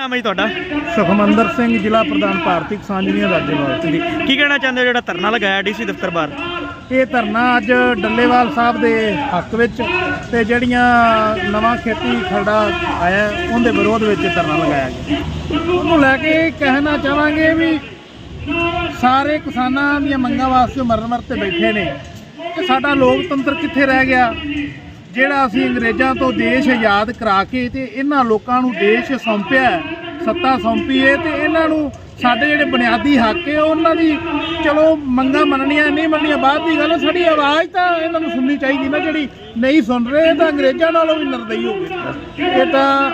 ਨਾਮ ਹੈ ਜੀ ਤੁਹਾਡਾ? ਸੁਖਮੰਦਰ ਸਿੰਘ ਜ਼ਿਲ੍ਹਾ ਪ੍ਰਧਾਨ ਭਾਰਤੀ ਕਿਸਾਨ ਯੂਨੀਅਨ ਰਾਜੇਵਾਲ। ਜੀ। ਕੀ ਕਹਿਣਾ ਚਾਹੁੰਦੇ ਹੋ ਜਿਹੜਾ ਧਰਨਾ ਲਗਾਇਆ ਡੀਸੀ ਦਫ਼ਤਰ ਬਾਹਰ? ਇਹ ਧਰਨਾ ਅੱਜ ਡੱਲੇਵਾਲ ਸਾਹਿਬ ਦੇ ਹੱਕ ਵਿੱਚ ਤੇ ਜਿਹੜੀਆਂ ਨਵਾਂ ਖੇਤੀ ਖਰੜਾ ਆਇਆ ਉਹਦੇ ਵਿਰੋਧ ਵਿੱਚ ਧਰਨਾ ਲਗਾਇਆ ਗਿਆ। ਉਹਨੂੰ ਲੈ ਕੇ ਕਹਿਣਾ ਚਾਹਾਂਗੇ ਵੀ ਸਾਰੇ ਕਿਸਾਨਾਂ ਦੀਆਂ ਮੰਗਾਂ ਵਾਸਤੇ ਮਰਨ ਮਰਤੇ ਬੈਠੇ ਨੇ। ਕਿ ਸਾਡਾ ਲੋਕਤੰਤਰ ਕਿੱਥੇ ਰਹਿ ਗਿਆ? ਜਿਹੜਾ ਅਸੀਂ ਅੰਗਰੇਜ਼ਾਂ ਤੋਂ ਦੇਸ਼ ਆਜ਼ਾਦ ਕਰਾ ਕੇ ਤੇ ਇਹਨਾਂ ਲੋਕਾਂ ਨੂੰ ਦੇਸ਼ ਸੌਂਪਿਆ ਸੱਤਾ ਸੌਂਪੀ ਹੈ ਤੇ ਇਹਨਾਂ ਨੂੰ ਸਾਡੇ ਜਿਹੜੇ ਬੁਨਿਆਦੀ ਹੱਕ ਹੈ, ਉਹਨਾਂ ਦੀ ਚਲੋ ਮੰਗਾਂ ਮੰਨਣੀਆਂ, ਨਹੀਂ ਮੰਨਣੀਆਂ, ਬਾਅਦ ਦੀ ਗੱਲ ਸਾਡੀ ਆਵਾਜ਼ ਤਾਂ ਇਹਨਾਂ ਨੂੰ ਸੁਣਨੀ ਚਾਹੀਦੀ ਨਾ, ਜਿਹੜੀ ਨਹੀਂ ਸੁਣ ਰਹੇ, ਇਹ ਤਾਂ ਅੰਗਰੇਜ਼ਾਂ ਨਾਲੋਂ ਵੀ ਨਿਰਦਈ ਹੋ ਗਏ। ਇਹ ਤਾਂ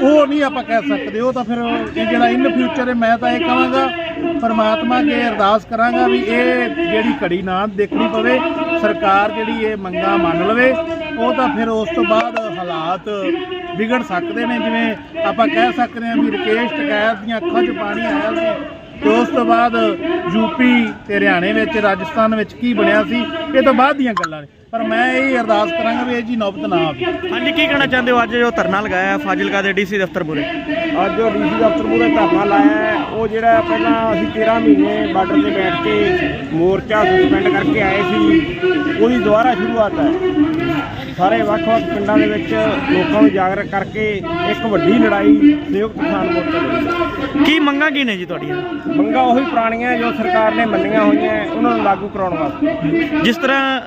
ਉਹ ਨਹੀਂ ਆਪਾਂ ਕਹਿ ਸਕਦੇ, ਉਹ ਤਾਂ ਫਿਰ ਇਹ ਜਿਹੜਾ ਇਨ ਫਿਊਚਰ ਹੈ, ਮੈਂ ਤਾਂ ਇਹ ਕਹਾਂਗਾ, ਪਰਮਾਤਮਾ ਅੱਗੇ ਅਰਦਾਸ ਕਰਾਂਗਾ ਵੀ ਇਹ ਜਿਹੜੀ ਘੜੀ ਨਾ ਦੇਖਣੀ ਪਵੇ, ਸਰਕਾਰ ਜਿਹੜੀ ਇਹ ਮੰਗਾਂ ਮੰਨ ਲਵੇ ਉਹ ਤਾਂ ਫਿਰ ਉਸ ਤੋਂ ਬਾਅਦ ਹਾਲਾਤ ਵਿਗੜ ਸਕਦੇ ਨੇ ਜਿਵੇਂ ਆਪਾਂ ਕਹਿ ਸਕਦੇ ਹਾਂ ਵੀ ਰਕੇਸ਼ ਟਕੈਤ ਦੀਆਂ ਅੱਖਾਂ 'ਚ ਪਾਣੀ ਆਇਆ ਸੀ ਤੇ ਉਸ ਤੋਂ ਬਾਅਦ ਯੂਪੀ ਤੇ ਹਰਿਆਣੇ ਵਿੱਚ ਰਾਜਸਥਾਨ ਵਿੱਚ ਕੀ ਬਣਿਆ ਸੀ ਇਹ ਤੋਂ ਬਾਅਦ ਦੀਆਂ ਗੱਲਾਂ ਨੇ। ਪਰ ਮੈਂ ਇਹ ਅਰਦਾਸ ਕਰਾਂਗਾ ਵੀ ਇਹ ਜੀ ਨੌਬਤ ਨਾ ਆਵੇ। ਹਾਂਜੀ ਕੀ ਕਹਿਣਾ ਚਾਹੁੰਦੇ ਹੋ? ਅੱਜ ਜੋ ਧਰਨਾ ਲਗਾਇਆ ਹੈ ਫਾਜ਼ਿਲਕਾ ਦੇ ਡੀਸੀ ਦਫ਼ਤਰ ਮੂਹਰੇ ਅੱਜ ਜੋ ਡੀਸੀ ਦਫ਼ਤਰ ਮੂਹਰੇ ਧਰਨਾ ਲਾਇਆ ਹੈ, ਉਹ ਜਿਹੜਾ ਪਹਿਲਾਂ ਅਸੀਂ 13 ਮਹੀਨੇ ਬਾਰਡਰ ਤੇ ਬੈਠ ਕੇ ਮੋਰਚਾ ਸਸਪੈਂਡ ਕਰਕੇ ਆਏ ਸੀ ਉਹਦੀ ਦੁਬਾਰਾ ਸ਼ੁਰੂਆਤ ਹੈ। ਸਾਰੇ ਵੱਖ-ਵੱਖ ਪਿੰਡਾਂ ਦੇ ਵਿੱਚ ਲੋਕਾਂ ਨੂੰ ਜਾਗਰੂਕ ਕਰਕੇ ਇੱਕ ਵੱਡੀ ਲੜਾਈ ਸੰਯੁਕਤ ਕਿਸਾਨ ਮੋਰਚਾ ਲੜੀ ਕੀ ਮੰਗਾਂ ਕੀ ਨੇ ਜੀ ਤੁਹਾਡੀਆਂ? ਮੰਗਾਂ ਉਹੀ ਪੁਰਾਣੀਆਂ ਜੋ ਸਰਕਾਰ ਨੇ ਮੰਨੀਆਂ ਹੋਈਆਂ ਉਹਨਾਂ ਨੂੰ ਲਾਗੂ ਕਰਾਉਣ ਵਾਸਤੇ। ਜਿਸ ਤਰ੍ਹਾਂ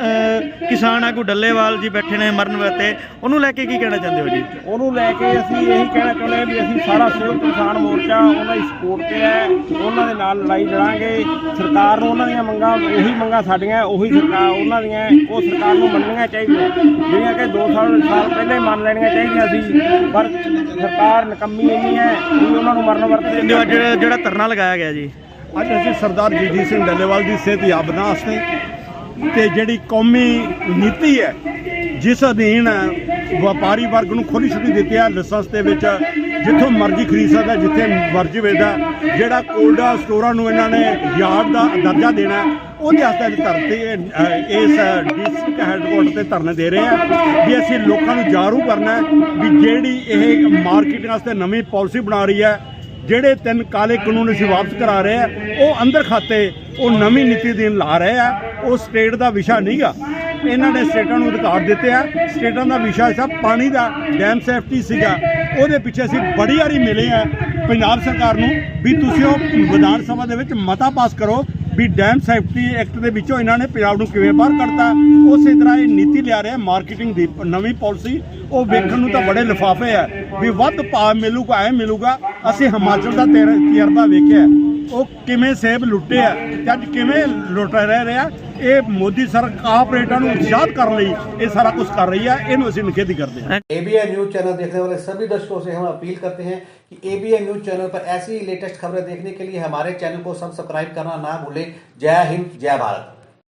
ਕਿਸਾਨ ਆਗੂ ਡੱਲੇਵਾਲ ਜੀ ਬੈਠੇ ਨੇ ਮਰਨ ਵਾਸਤੇ ਉਹਨੂੰ ਲੈ ਕੇ ਕੀ ਕਹਿਣਾ ਚਾਹੁੰਦੇ ਹੋ ਜੀ? ਉਹਨੂੰ ਲੈ ਕੇ ਅਸੀਂ ਇਹੀ ਕਹਿਣਾ ਚਾਹੁੰਦੇ ਹਾਂ ਵੀ ਅਸੀਂ ਸਾਰਾ ਸੰਯੁਕਤ ਕਿਸਾਨ ਮੋਰਚਾ ਉਹਨਾਂ ਦੀ ਸਪੋਰਟ ਤੇ ਹੈ ਉਹਨਾਂ ਦੇ ਨਾਲ ਲੜਾਈ ਲੜਾਂਗੇ। ਸਰਕਾਰ ਨੂੰ ਉਹਨਾਂ ਦੀਆਂ ਮੰਗਾਂ ਉਹੀ ਮੰਗਾਂ ਸਾਡੀਆਂ ਉਹੀ ਸਰਕਾਰ ਉਹਨਾਂ ਦੀਆਂ ਉਹ ਸਰਕਾਰ ਨੂੰ ਮੰਨਣੀਆਂ ਚਾਹੀਦੀਆਂ। ਜਿਹੜੀਆਂ ਕਿ 2 ਸਾਲ ਸਾਲ ਪਹਿਲਾਂ ਹੀ ਮੰਨ ਲੈਣੀਆਂ ਚਾਹੀਦੀਆਂ ਸੀ ਪਰ ਸਰਕਾਰ ਨਕੰਮੀ ਇੰਨੀ ਹੈ ਵੀ ਉਹਨਾਂ ਨੂੰ ਮਰਨ ਵਰਤੇ ਜੋ ਅੱਜ ਜਿਹੜਾ ਧਰਨਾ ਲਗਾਇਆ ਗਿਆ ਜੀ। ਅੱਜ ਅਸੀਂ ਸਰਦਾਰ ਜੀਜੀ ਸਿੰਘ ਡੱਲੇਵਾਲ ਦੀ ਸਿਹਤ ਯਾਬਨਾ ਵਾਸਤੇ ਤੇ ਜਿਹੜੀ ਕੌਮੀ ਨੀਤੀ ਹੈ ਜਿਸ ਅਧੀਨ ਵਪਾਰੀ ਵਰਗ ਨੂੰ ਖੁੱਲੀ ਛੁੱਟੀ ਦਿੱਤੀ ਹੈ ਲਾਇਸੈਂਸ ਦੇ ਵਿੱਚ ਜਿੱਥੋਂ ਮਰਜ਼ੀ ਖਰੀਦ ਸਕਦਾ, ਜਿੱਥੇ ਮਰਜ਼ੀ ਵੇਚਦਾ, ਜਿਹੜਾ ਕੋਲਡ ਸਟੋਰਾਂ ਨੂੰ ਇਹਨਾਂ ਨੇ ਯਾਰਡ ਦਾ ਦਰਜਾ ਦੇਣਾ, ਉਹਦੇ ਵਾਸਤੇ ਅੱਜ ਧਰਤੀ ਇਸ ਡਿਸਟ੍ਰਿਕਟ ਹੈੱਡਕੁਆਟਰ ਤੇ ਧਰਨੇ ਦੇ ਰਹੇ ਆ ਵੀ ਅਸੀਂ ਲੋਕਾਂ ਨੂੰ ਜਾਗਰੂਕ ਕਰਨਾ ਵੀ ਜਿਹੜੀ ਇਹ ਮਾਰਕੀਟਿੰਗ ਵਾਸਤੇ ਨਵੀਂ ਪਾਲਿਸੀ ਬਣਾ ਰਹੀ ਹੈ, ਜਿਹੜੇ ਤਿੰਨ ਕਾਲੇ ਕਾਨੂੰਨ ਅਸੀਂ ਵਾਪਸ ਕਰਾ ਰਹੇ ਆ, ਉਹ ਅੰਦਰ ਖਾਤੇ, ਉਹ ਨਵੀਂ ਨੀਤੀ ਦੇਣ ਲਾ ਰਹੇ ਆ, ਉਹ ਸਟੇਟ ਦਾ ਵਿਸ਼ਾ ਨਹੀਂਗਾ। ਇਹਨਾਂ ਨੇ ਸਟੇਟਾਂ ਨੂੰ ਅਧਿਕਾਰ ਦਿੱਤੇ ਆ। ਸਟੇਟਾਂ ਦਾ ਵਿਸ਼ਾ ਸੀ ਪਾਣੀ ਦਾ ਡੈਮ ਸੇਫਟੀ ਸੀਗਾ। ਉਹਦੇ ਪਿੱਛੇ ਅਸੀਂ ਬੜੀ ਵਾਰੀ ਮਿਲੇ ਆ ਪੰਜਾਬ ਸਰਕਾਰ ਨੂੰ ਵੀ ਤੁਸੀਂ ਉਹ ਵਿਧਾਨ ਸਭਾ ਦੇ ਵਿੱਚ ਮਤਾ ਪਾਸ ਕਰੋ ਵੀ ਡੈਮ ਸੇਫਟੀ ਐਕਟ ਦੇ ਵਿੱਚੋਂ ਇਹਨਾਂ ਨੇ ਪੰਜਾਬ ਨੂੰ ਕਿਵੇਂ ਬਾਹਰ ਕੱਢਤਾ। ਉਸੇ ਤਰ੍ਹਾਂ ਇਹ ਨੀਤੀ ਲਿਆ ਰਿਹਾ ਮਾਰਕੀਟਿੰਗ ਦੀ, ਨਵੀਂ ਪਾਲਿਸੀ ਉਹ ਵੇਖਣ ਨੂੰ ਤਾਂ ਬੜੇ ਲਿਫਾਫੇ ਆ ਵੀ ਵੱਧ ਭਾਅ ਮਿਲੂਗਾ, ਐ ਮਿਲੂਗਾ। ਅਸੀਂ ਹਿਮਾਚਲ ਦਾ ਤੇਰ- ਤਜਰਬਾ ਵੇਖਿਆ। ਉਹ ਕਿਵੇਂ ਸੇਬ ਲੁੱਟੇ ਆ ਤੇ ਅੱਜ ਕਿਵੇਂ ਲੁੱਟ ਰਹੇ ਰਿਹਾ ਇਹ ਮੋਦੀ ਸਰਕਾਰ ਆਪਰੇਟਰਾਂ ਨੂੰ ਉਤਸ਼ਾਹਤ ਕਰਨ ਲਈ ਇਹ ਸਾਰਾ ਕੁਝ ਕਰ ਰਹੀ ਹੈ ਇਹਨੂੰ ਅਸੀਂ ਨਿਖੇਧੀ ਕਰਦੇ ਹਾਂ एबीएन न्यूज चैनल देखने वाले सभी दर्शकों से हम अपील करते हैं कि एबीएन न्यूज चैनल पर ऐसी ही लेटेस्ट खबरें देखने के लिए हमारे चैनल को सब्सक्राइब करना ना भूलें जय हिंद जय भारत